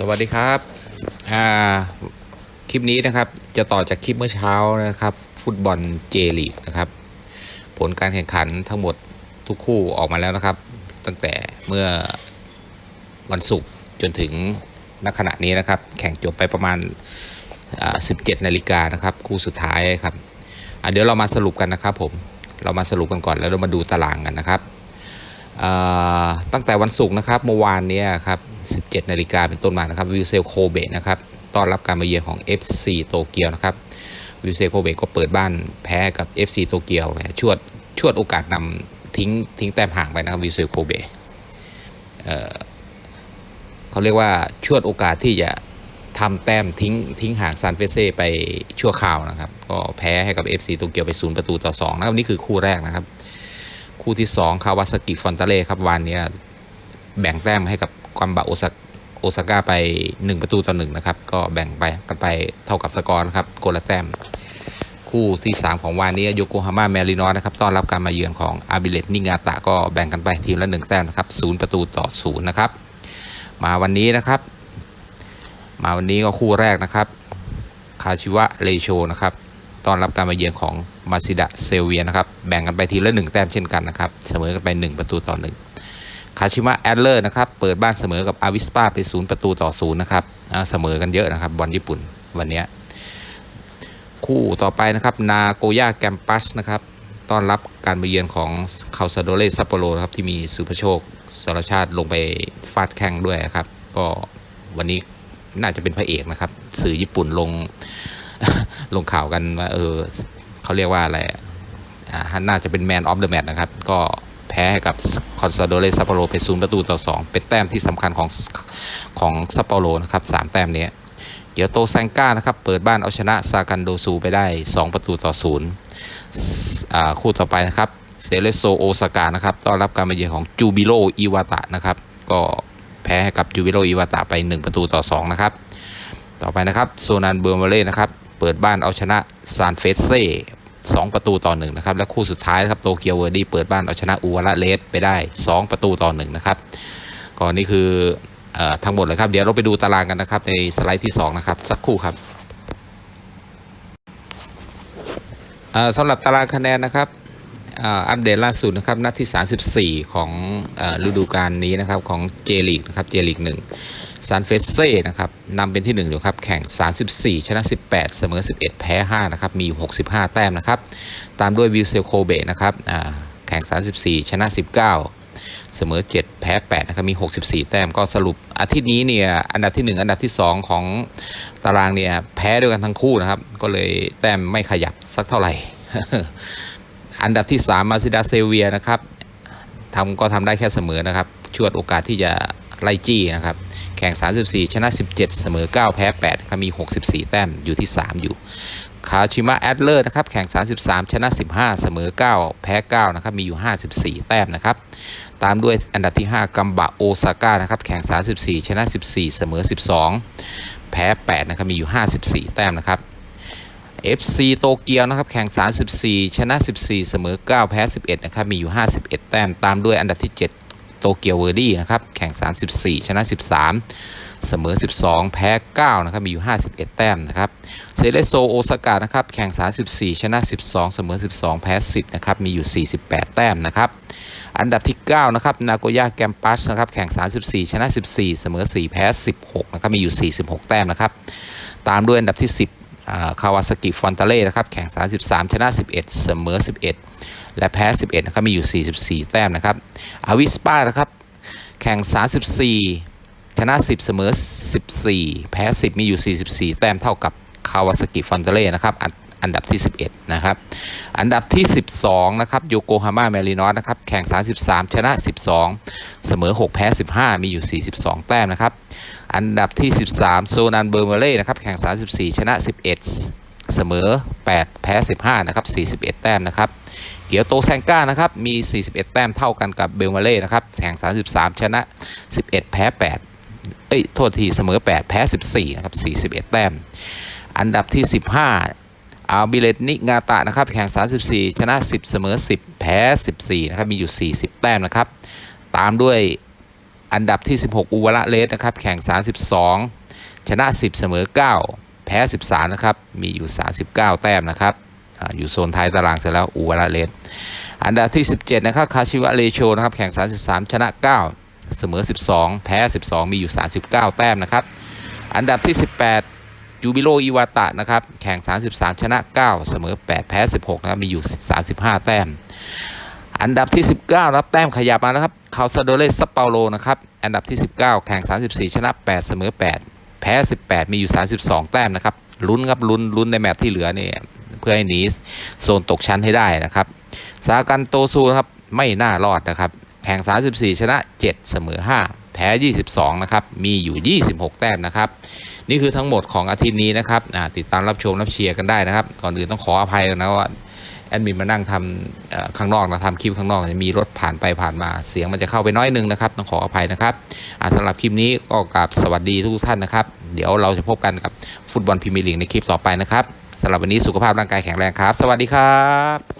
สวัสดีครับอ่าคลิปนี้นะครับจะต่อจากคลิปเมื่อเช้านะครับ ฟุตบอลเจลีกนะครับ ผลการแข่งขันทั้งหมดทุกคู่ออกมาแล้วนะครับ ตั้งแต่เมื่อวันศุกร์จนถึงณขณะนี้นะครับ แข่งจบไปประมาณ 17นาฬิกานะครับ คู่สุดท้ายครับเดี๋ยวเรามาสรุปกันนะครับผมเรามาสรุปกันก่อนแล้วเรามาดูตารางกันนะครับอ่าตั้งแต่วันศุกร์นะครับเมื่อวานนี้ครับ 17 นาฬิกาเป็นต้นมานะครับวิวเซลโคเบะนะครับต้อนรับการมาเยือนของ FC โตเกียวนะครับวิวเซลโคเบะก็เปิดบ้านแพ้กับ FC โตเกียวแหมชวดชวดโอกาสนำทิ้งทิ้งแต้มห่างไปนะครับวิวเซลโคเบะเเขาเรียกว่าชวดโอกาสที่จะทำแต้มทิ้งทิ้งห่างซานเฟเซ่ไปชั่วคราวนะครับ ก็แพ้ให้กับ FC โตเกียวไป 0 ประตูต่อ 2 นะครับ นี่คือคู่แรกนะครับ คู่ที่ 2 คาวาซกิฟอนตาเล่ครับวันนี้แบ่งแต้มให้กับ กัมบะโอซาโอซาก้าไป 1 ประตูต่อ1นะครับ ก็แบ่งไปกันไปเท่ากับสกอร์นะครับโกละแต้มคู่ที่ 3 ของวันนี้โยโกฮาม่าแมรินอสนะครับต้อนรับการมาเยือนของอาบิเลตนิงาตะก็แบ่งกันไปทีมละ 1 แต้มนะครับ0ประตูต่อ0นะครับ มาวันนี้นะครับ มาวันนี้ก็คู่แรกนะครับ คาชิวะเลโชนะครับต้อนรับการมาเยือนของมาซิดะเซเวียนะครับ แบ่งกันไปทีละหนึ่งแต้มเช่นกันนะครับ เสมอกันไป 1 ประตูต่อ1 คาชิมะแอดเลอร์นะครับเปิดบ้านเสมอกับอาวิสปาไป0ประตูต่อ0นย์นะครับเสมอกันเยอะนะครับบอลญี่ปุ่นวันนี้คู่ต่อไปนะครับนาโกย่าแกมปัสนะครับต้อนรับการมาเยือนของคาซาโดเรซัปโปโรครับที่มีสุภโชคสารชาติลงไปฟาดแข่งด้วยครับ ก็วันนี้น่าจะเป็นพระเอกนะครับ สื่อญี่ปุ่นลงลงข่าวกันว่าเออเขาเรียกว่าอะไรอ่าน่าจะเป็นแมนออฟเดอะแมตนะครับ ก็ พ้ให้กับคอนซาโดเรซัปโปโรไปศูนย์ประตูต่อ 2 เป็นแต้มที่สำคัญของของซัปโปโรนะครับสามแต้มนี้เกียวโตแซงก้านะครับเปิดบ้านเอาชนะซากันโดซูไปได้ 2 ประตูต่อ0อ่าคู่ต่อไปนะครับเซเลโซโอซากะนะครับต้อนรับการมาเยือนของจูบิโรอิวาตะนะครับก็แพ้ให้กับจูบิโรอิวาตะไป 1 ประตูต่อ2นะครับต่อไปนะครับโซนันเบอร์มาเล่นะครับเปิดบ้านเอาชนะซานเฟสเซ่ สองประตูต่อหนึ่งนะครับและคู่สุดท้ายนะครับโตเกียวเวอร์ดี้เปิดบ้านเอาชนะอูวาระเลสไปได้ 2 ประตูต่อหนึ่งนะครับก็นี่คืออทั้งหมดเลยครับ เดี๋ยวเราไปดูตารางกันนะครับในสไลด์ที่ 2 นะครับ สักครู่ครับสำหรับตารางคะแนนนะครับอัปเดตล่าสุดนะครับนัดที่ 34 ของเออฤดูกาลนี้นะครับของเจลีกนะครับเจลีกหนึ่ง ซานเฟสเซ่นะครับนำเป็นที่ 1 อยู่ครับ แข่ง 34 ชนะ 18 เสมอ 11 แพ้ 5 นะครับ มี 65 แต้มนะครับ ตามด้วยวิลเซลโคเบนะครับอ่าแข่ง 34 ชนะ 19 เสมอ 7 แพ้ 8 นะครับ มี 64 แต้มก็สรุปอาทิตย์นี้เนี่ย อันดับที่ 1 อันดับที่ 2 ของตารางเนี่ย แพ้ด้วยกันทั้งคู่นะครับ ก็เลยแต้มไม่ขยับสักเท่าไหร่ อันดับที่ 3 มาซิดาเซเวียนะครับทำก็ทำได้แค่เสมอนะครับชวดโอกาสที่จะไล่จี้นะครับ แข่ง 34 ชนะ 17 เสมอ 9 แพ้8ครับมี 64 แต้มอยู่ที่ 3 อยู่ คาชิมะแอดเลอร์นะครับแข่ง 33 ชนะ 15 เสมอ 9 แพ้ 9 นะครับมีอยู่ 54 แต้มนะครับตามด้วยอันดับที่ 5 กัมบะโอซาก้านะครับแข่ง 34 ชนะ 14 เสมอ 12 แพ้ 8 นะครับมีอยู่ 54 แต้มนะครับ FC โตเกียวนะครับแข่ง 34 ชนะ 14 เสมอ 9 แพ้ 11 นะครับมีอยู่ 51 แต้ม ตามด้วยอันดับที่ 7 โตเกียวเวอร์ดี้นะครับแข่ง 34 ชนะ 13 เสมอ 12 แพ้ 9 นะครับ มีอยู่ 51 แต้มนะครับเซเลโซโอซากะนะครับแข่ง 34 ชนะ 12 เสมอ 12 แพ้ 10 นะครับ มีอยู่ 48 แต้มนะครับอันดับที่ 9 นะครับ นาโกย่าแกมปัสนะครับ แข่ง 34 ชนะ 14 เสมอ 4 แพ้ 16 นะครับ มีอยู่ 46 แต้มนะครับ ตามด้วยอันดับที่ 10 คาวาซากิ ฟอนตาเล่ นะครับ แข่ง 33 ชนะ 11 เสมอ 11 และแพ้ 11 นะครับ มีอยู่ 44 แต้มนะครับ อาวิสปานะครับ แข่ง 34 ชนะ 10 เสมอ 14 แพ้ 10 มีอยู่ 44 แต้มเท่ากับคาวาซากิฟอนเตเล่นะครับอันอันดับที่ 11 นะครับ อันดับที่ 12 นะครับ โยโกฮาม่าแมรินอสนะครับ แข่ง 33 ชนะ 12 เสมอ 6 แพ้ 15 มีอยู่ 42 แต้มนะครับ อันดับที่ 13 โซนันเบอร์เมเล่นะครับ แข่ง 34 ชนะ 11 เสมอ 8 แพ้ 15 นะครับ 41 แต้มนะครับเกียวโตแซงก้านะครับมี 41 แต้มเท่ากันกับเบลมาเล่นะครับแข่ง 33 ชนะ 11 แพ้ 8 เอ้ยโทษทีเสมอ 8 แพ้ 14 นะครับ 41 แต้ม อันดับที่ 15 อาบิเลตนิกาตะนะครับแข่ง 34 ชนะ 10 เสมอ 10 แพ้ 14 นะครับ มีอยู่ 40 แต้มนะครับ ตามด้วยอันดับที่ 16 อุวาระเลสนะครับแข่ง 32 ชนะ 10 เสมอ 9 แพ้ 13 นะครับ มีอยู่ 39 แต้มนะครับอยู่โซนท้ายตารางเสร็จแล้วอุวาระเลสอันดับที่ 17 นะครับ คาชิวะเลโชนะครับ แข่ง 33 ชนะ 9 เสมอ 12 แพ้ 12 มีอยู่ 39 แต้มนะครับ อันดับที่ 18 จูบิโรอิวาตะนะครับ แข่ง 33 ชนะ 9 เสมอ 8 แพ้ 16 นะครับ มีอยู่ 35 แต้ม อันดับที่ 19 รับแต้มขยับมาแล้วครับ คาซาโดเลสซัปเปาโลนะครับ อันดับที่ 19 แข่ง 34 ชนะ 8 เสมอ 8 แพ้ 18 มีอยู่ 32 แต้มนะครับลุ้นครับลุ้นลุ้นในแมตช์ที่เหลือเนี่ยเพื่อให้หนีโซนตกชั้นให้ได้นะครับสากันโตซูนะครับไม่น่ารอดนะครับแข่ง 34 ชนะ 7 เสมอ 5 แพ้ 22 นะครับ มีอยู่ 26 แต้มนะครับ นี่คือทั้งหมดของอาทิตย์นี้นะครับติดตามรับชมรับเชียร์กันได้นะครับ ก่อนอื่นต้องขออภัยนะว่า แอดมินมานั่งทำข้างนอกนะทำคลิปข้างนอกจะมีรถผ่านไปผ่านมาเสียงมันจะเข้าไปน้อยนึงนะครับต้องขออภัยนะครับอ่าสำหรับคลิปนี้ก็กราบสวัสดีทุกท่านนะครับ เดี๋ยวเราจะพบกันกับฟุตบอลพรีเมียร์ลีกในคลิปต่อไปนะครับสำหรับวันนี้สุขภาพร่างกายแข็งแรงครับ สวัสดีครับ